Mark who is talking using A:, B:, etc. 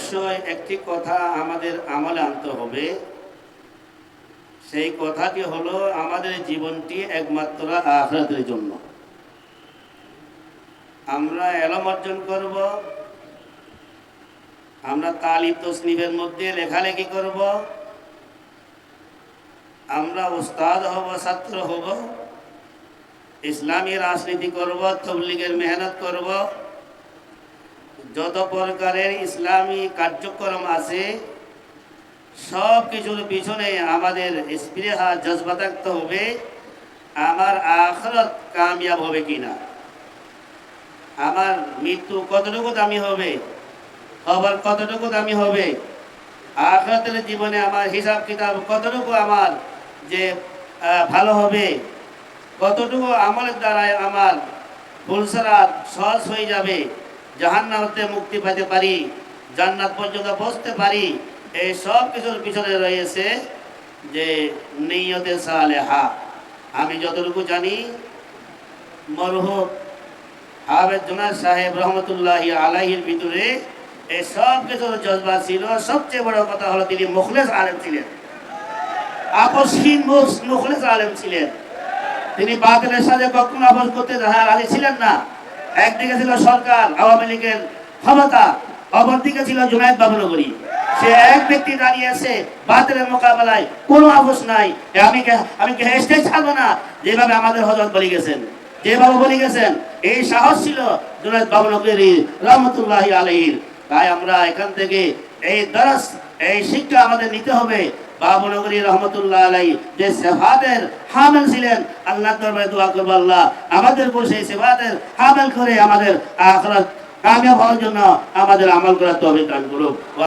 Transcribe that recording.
A: অবশ্যই একটি কথা আমাদের আমলে আনতে হবে। সেই কথাটি হলো, আমাদের জীবনটি একমাত্র আখরাতের জন্য। আমরা এলম অর্জন করব, আমরা তালিব তসনিফের মধ্যে লেখালেখি করব, আমরা উস্তাদ হব, ছাত্র হব, ইসলামী রাজনীতি করব, তবলিগের মেহনত করব যত প্রকারের ইসলামী কার্যক্রম আছে, সব কিছুর পিছনে আমাদের স্পৃহা জজবা থাকতে হবে, আমার আখরত কামিয়াব হবে কিনা? আমার মৃত্যু কতটুকু দামি হবে? খবর কতটুকু দামি হবে? আখরাতের জীবনে আমার হিসাব কিতাব কতটুকু আমার যে ভালো হবে? কতটুকু আমলের দ্বারায় আমার ফুলসরাত সহজ হয়ে যাবে? জাহান্নামতে মুক্তি পেতে পারি, জান্নাত পর্যন্ত বসতে পারি, এই সব কিছুর পিছনে রয়েছে যে নিয়তে সালেহা। আমি যতটুকু জানি মরহুম হাবেদ জুনার সাহেব রহমতুল্লাহ আলাহির ভিতরে এই সব কিছুর জজবা ছিল। সবচেয়ে বড় কথা হলো তিনি মুখলেস আলেম ছিলেন। আপসহীন মুখ- মুখলেস আলেম ছিলেন। তিনি বাতিলের সাথে কখনো আপোষ করতে রাজি ছিলেন না। একদিকে ছিল সরকার, আওয়ামী লীগের ক্ষমতা, অপরদিকে ছিল জুনায়দ বাবুনগরী সে এক ব্যক্তি দাঁড়িয়ে দাঁড়িয়েছে বাতিলের মোকাবেলায় কোনো আপোষ নাই। আমি আমি হেসতে ছাড়বো না? যেভাবে আমাদের হজরত বলি গেছেন, যেভাবে বলি গেছেন, এই সাহস ছিল জুনায়দ বাবুনগরী রহমতুল্লাহ আলহির তাই আমরা এখান থেকে এই দরস এই শিক্ষা আমাদের নিতে হবে। রহমতুল্লাহ আলাই যে সেফাতের হামেল ছিলেন আল্লাহ দরবারে দোয়া করব আল্লাহ, আমাদের সেই হামেল করে আমাদের আখরাত কামিয়াব হওয়ার জন্য আমাদের আমল করার তবে দান করুক।